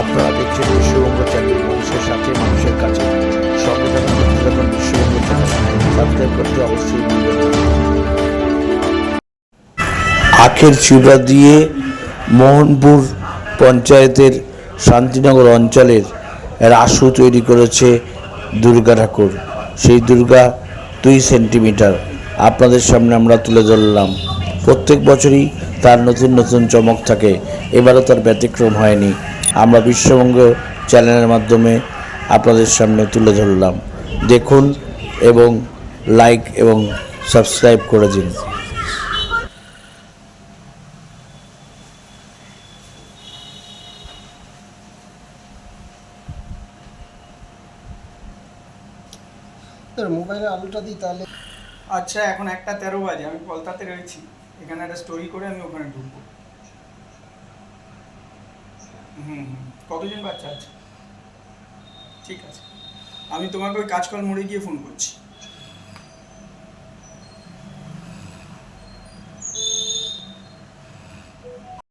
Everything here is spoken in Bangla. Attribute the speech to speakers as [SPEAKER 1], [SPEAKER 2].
[SPEAKER 1] আপনারা দেখছেন বিশ্ববঙ্গ চ্যানেল মানুষের সাথে, মানুষের কাছে। সংবিধান চ্যানেল সাবস্ক্রাইব করতে অবশ্যই আখের চিবড়া দিয়ে মোহনপুর পঞ্চায়েতের শান্তিনগর অঞ্চলের রাসু তৈরি করেছে দুর্গা ঠাকুর। সেই দুর্গা দুই সেন্টিমিটার। আপনাদের সামনে আমরা তুলে ধরলাম। প্রত্যেক বছরই তার নতুন নতুন চমক থাকে। এবারও তার ব্যতিক্রম হয়নি। আমরা বিশ্ববঙ্গ চ্যানেলের মাধ্যমে আপনাদের সামনে তুলে ধরলাম। দেখুন এবং লাইক এবং সাবস্ক্রাইব করে দিন।
[SPEAKER 2] মোবাইলে আলুটা দিই তাহলে।
[SPEAKER 3] আচ্ছা এখন একটা তেরো বাজে আমি কলকাতাতে রয়েছি। এখানে একটা স্টোরি করে আমি ওখানে ঢুকবো। হুম কতজন বাচ্চা আছে? ঠিক আছে। আমি তোমাকে ওই কাজকল মোড়ে গিয়ে ফোন করছি।